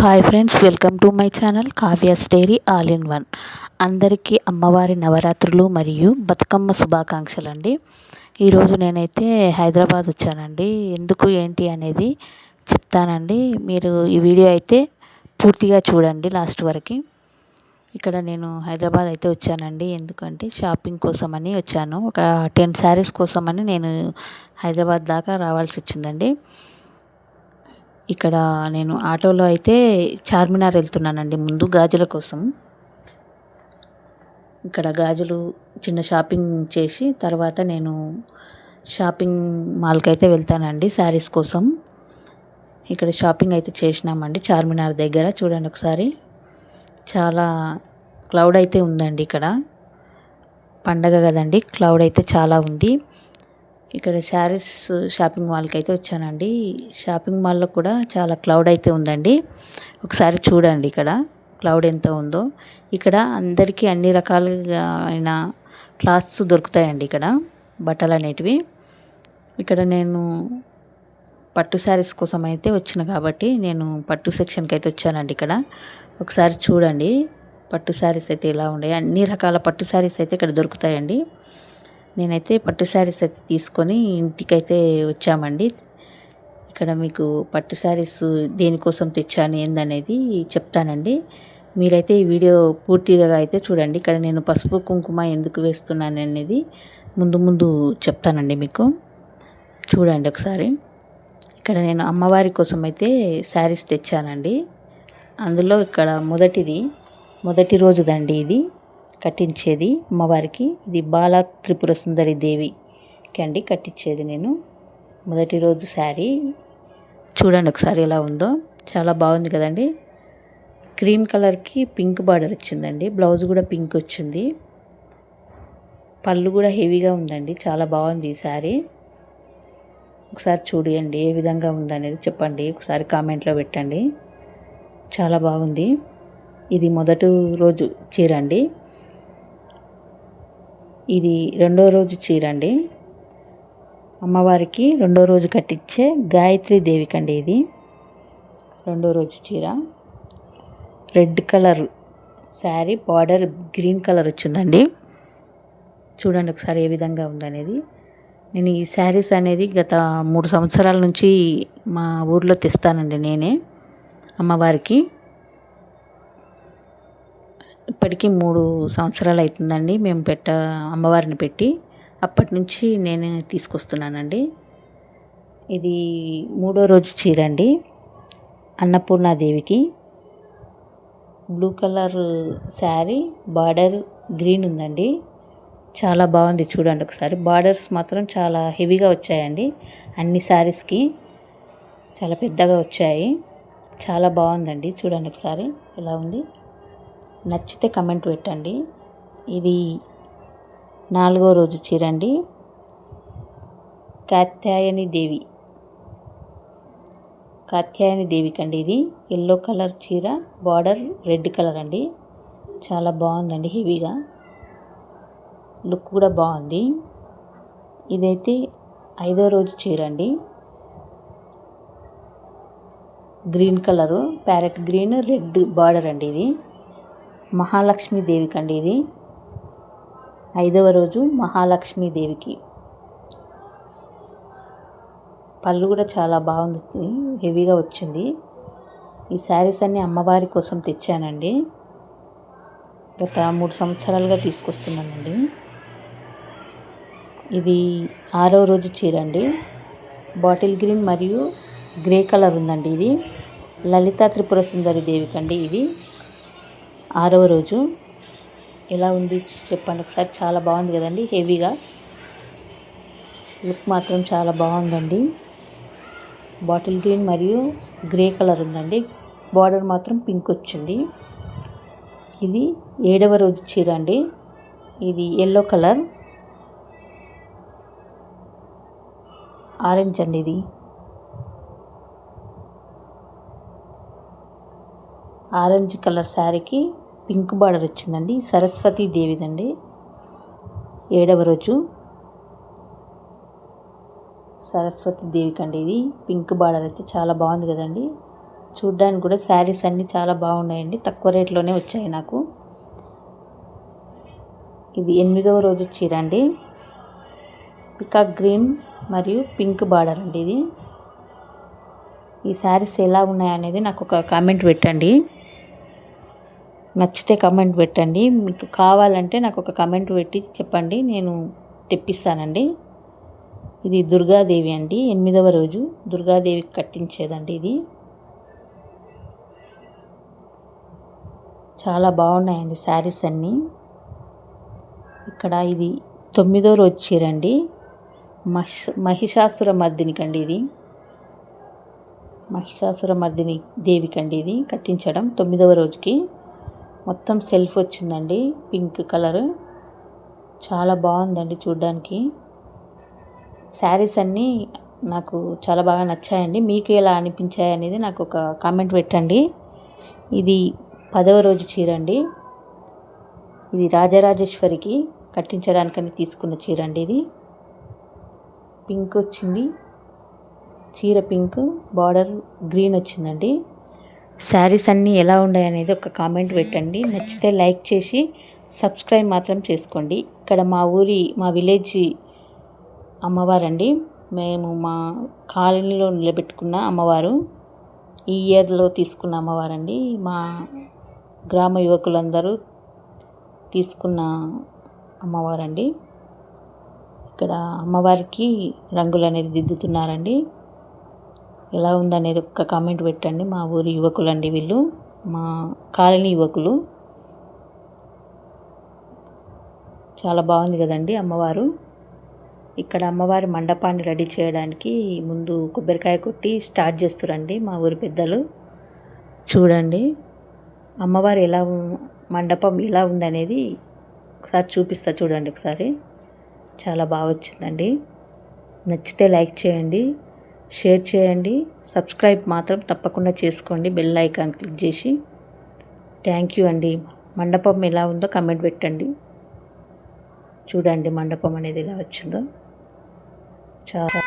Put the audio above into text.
Hi friends welcome to my channel Kavya's diary all in one. అందరికీ అమ్మవారి నవరాత్రులు మరియు బతుకమ్మ శుభాకాంక్షలు అండి ఈరోజు నేనైతే హైదరాబాద్ వచ్చానండి. ఎందుకు ఏంటి అనేది చెప్తానండి. మీరు ఈ వీడియో అయితే పూర్తిగా చూడండి లాస్ట్ వరకు. ఇక్కడ నేను హైదరాబాద్ అయితే వచ్చానండి. ఎందుకంటే షాపింగ్ కోసమని వచ్చాను. ఒక టెన్ శారీస్ కోసమని నేను హైదరాబాద్ దాకా రావాల్సి వచ్చిందండి. ఇక్కడ నేను ఆటోలో అయితే చార్మినార్ వెళ్తున్నానండి ముందు గాజుల కోసం. ఇక్కడ గాజులు చిన్న షాపింగ్ చేసి తర్వాత నేను షాపింగ్ మాల్కి అయితే వెళ్తానండి శారీస్ కోసం. ఇక్కడ షాపింగ్ అయితే చేసినామండి చార్మినార్ దగ్గర. చూడండి ఒకసారి. చాలా క్లౌడ్ అయితే ఉందండి ఇక్కడ. పండగ కదండి క్లౌడ్ అయితే చాలా ఉంది. ఇక్కడ శారీస్ షాపింగ్ మాల్కి అయితే వచ్చానండి. షాపింగ్ మాల్లో కూడా చాలా క్లౌడ్ అయితే ఉందండి. ఒకసారి చూడండి ఇక్కడ క్లౌడ్ ఎంత ఉందో. ఇక్కడ అందరికీ అన్ని రకాలుగా అయిన క్లాత్స్ దొరుకుతాయండి ఇక్కడ బట్టలు అనేటివి. ఇక్కడ నేను పట్టు శారీస్ కోసం అయితే వచ్చిన కాబట్టి నేను పట్టు సెక్షన్కి అయితే వచ్చానండి ఇక్కడ. ఒకసారి చూడండి పట్టు శారీస్ అయితే ఇలా ఉన్నాయి. అన్ని రకాల పట్టు శారీస్ అయితే ఇక్కడ దొరుకుతాయండి. నేనైతే పట్టు శారీస్ అయితే తీసుకొని ఇంటికైతే వచ్చామండి. ఇక్కడ మీకు పట్టు శారీస్ దేనికోసం తెచ్చాను ఏందనేది చెప్తానండి. మీరైతే ఈ వీడియో పూర్తిగా అయితే చూడండి. ఇక్కడ నేను పసుపు కుంకుమ ఎందుకు వేస్తున్నాను అనేది ముందు ముందు చెప్తానండి మీకు. చూడండి ఒకసారి. ఇక్కడ నేను అమ్మవారి కోసం అయితే శారీస్ తెచ్చానండి. అందులో ఇక్కడ మొదటిది మొదటి రోజుదండి ఇది. కట్టించేది అమ్మవారికి. ఇది బాల త్రిపుర సుందరి దేవికి అండి కట్టించేది నేను. మొదటి రోజు శారీ. చూడండి ఒకసారి ఎలా ఉందో. చాలా బాగుంది కదండి. క్రీమ్ కలర్కి పింక్ బార్డర్ వచ్చిందండి. బ్లౌజ్ కూడా పింక్ వచ్చింది. పళ్ళు కూడా హెవీగా ఉందండి. చాలా బాగుంది ఈ శారీ. ఒకసారి చూడండి ఏ విధంగా ఉందనేది చెప్పండి. ఒకసారి కామెంట్లో పెట్టండి. చాలా బాగుంది. ఇది మొదటి రోజు చీర అండి. ఇది రెండో రోజు చీర అండి అమ్మవారికి రెండో రోజు కట్టించే గాయత్రి దేవికండి ఇది. రెండో రోజు చీర. Red colour sari border green colour వచ్చిందండి. చూడండి ఒకసారి ఏ విధంగా ఉందనేది. నేను ఈ శారీస్ అనేది గత మూడు సంవత్సరాల నుంచి మా ఊర్లో తెస్తానండి నేనే అమ్మవారికి. ఇప్పటికీ మూడు సంవత్సరాలు అవుతుందండి మేము పెట్ట అమ్మవారిని పెట్టి. అప్పటి నుంచి నేను తీసుకొస్తున్నానండి. ఇది మూడో రోజు చీర అండి అన్నపూర్ణాదేవికి. Blue colour sari border green ఉందండి. చాలా బాగుంది చూడండి ఒకసారి. బార్డర్స్ మాత్రం చాలా హెవీగా వచ్చాయండి. అన్ని శారీస్కి చాలా పెద్దగా వచ్చాయి. చాలా బాగుందండి చూడండి ఒకసారి. ఎలా ఉంది? నచ్చితే కమెంట్ పెట్టండి. ఇది నాలుగో రోజు చీర అండి కాత్యాయని దేవి. కాత్యాయని దేవికండి ఇది. ఎల్లో కలర్ చీర బార్డర్ రెడ్ కలర్ అండి. చాలా బాగుందండి హెవీగా. లుక్ కూడా బాగుంది. ఇదైతే ఐదో రోజు చీర అండి green colour parrot green red border అండి ఇది. మహాలక్ష్మీదేవికి అండి ఇది. ఐదవ రోజు మహాలక్ష్మీదేవికి. పళ్ళు కూడా చాలా బాగుంది హెవీగా వచ్చింది. ఈ శారీస్ అన్ని అమ్మవారి కోసం తెచ్చానండి. గత మూడు సంవత్సరాలుగా తీసుకొస్తున్నానండి. ఇది ఆరో రోజు చీర అండి బాటిల్ గ్రీన్ మరియు గ్రే కలర్ ఉందండి ఇది. లలితా త్రిపుర సుందరి దేవికి అండి ఇది. ఆరవ రోజు. ఎలా ఉంది చెప్పండి ఒకసారి. చాలా బాగుంది కదండి హెవీగా. లుక్ మాత్రం చాలా బాగుందండి. బాటిల్ గ్రీన్ మరియు గ్రే కలర్ ఉందండి. బార్డర్ మాత్రం పింక్ వచ్చింది. ఇది ఏడవ రోజు చీర అండి. ఇది ఎల్లో కలర్. ఆరెంజ్ అండి ఇది. ఆరెంజ్ కలర్ శారీకి పింక్ బార్డర్ వచ్చిందండి. సరస్వతి దేవిదండి. ఏడవ రోజు సరస్వతి దేవికండి ఇది. పింక్ బార్డర్ అయితే చాలా బాగుంది కదండి. చూడ్డానికి కూడా శారీస్ అన్నీ చాలా బాగున్నాయండి. తక్కువ రేట్లోనే వచ్చాయి నాకు. ఇది ఎనిమిదవ రోజు చీర అండి. పికాక్ గ్రీన్ మరియు పింక్ బార్డర్ అండి ఇది. ఈ శారీస్ ఎలా ఉన్నాయనేది నాకు ఒక కామెంట్ పెట్టండి. నచ్చితే కమెంట్ పెట్టండి. మీకు కావాలంటే నాకు ఒక కమెంట్ పెట్టి చెప్పండి. నేను తెప్పిస్తానండి. ఇది దుర్గాదేవి అండి. ఎనిమిదవ రోజు దుర్గాదేవికి కట్టించేదండి ఇది. చాలా బాగున్నాయండి శారీస్ అన్నీ. ఇక్కడ ఇది తొమ్మిదో రోజు చీరండి. మహిష మహిషాసుర మర్దినికండి ఇది. మహిషాసుర మర్దిని దేవికండి ఇది కట్టించడం తొమ్మిదవ రోజుకి. మొత్తం సెల్ఫ్ వచ్చిందండి. Pink colour. చాలా బాగుందండి చూడ్డానికి. శారీస్ అన్నీ నాకు చాలా బాగా నచ్చాయండి. మీకు ఎలా అనిపించాయి అనేది నాకు ఒక కామెంట్ పెట్టండి. ఇది పదవ రోజు చీర అండి ఇది రాజరాజేశ్వరికి కట్టించడానికని తీసుకున్న చీర అండి ఇది. పింక్ వచ్చింది. చీర పింక్ బార్డర్ గ్రీన్ వచ్చిందండి. శారీస్ అన్నీ ఎలా ఉన్నాయి అనేది ఒక కామెంట్ పెట్టండి. నచ్చితే లైక్ చేసి సబ్స్క్రైబ్ మాత్రం చేసుకోండి. ఇక్కడ మా ఊరి మా విలేజ్ అమ్మవారండి. మేము మా కాలనీలో నిలబెట్టుకున్న అమ్మవారు. ఈ ఇయర్లో తీసుకున్న అమ్మవారండి. మా గ్రామ యువకులందరూ తీసుకున్న అమ్మవారండి. ఇక్కడ అమ్మవారికి రంగులు అనేది దిద్దుతున్నారండి. ఎలా ఉందనేది ఒక్క కామెంట్ పెట్టండి. మా ఊరి యువకులండి వీళ్ళు. మా కాలనీ యువకులు. చాలా బాగుంది కదండి అమ్మవారు. ఇక్కడ అమ్మవారి మండపాన్ని రెడీ చేయడానికి ముందు కొబ్బరికాయ కొట్టి స్టార్ట్ చేస్తురండి మా ఊరి పెద్దలు. చూడండి. అమ్మవారు ఎలా మండపం ఎలా ఉందనేది ఒకసారి చూపిస్తా చూడండి ఒకసారి. చాలా బాగా వచ్చిందండి. నచ్చితే లైక్ చేయండి. షేర్ చేయండి. సబ్స్క్రైబ్ మాత్రం తప్పకుండా చేసుకోండి. బెల్ ఐకాన్ క్లిక్ చేసి. థ్యాంక్ యూ అండి. మండపం ఎలా ఉందో కమెంట్ పెట్టండి. చూడండి మండపం అనేది ఎలా వచ్చిందో. చాలా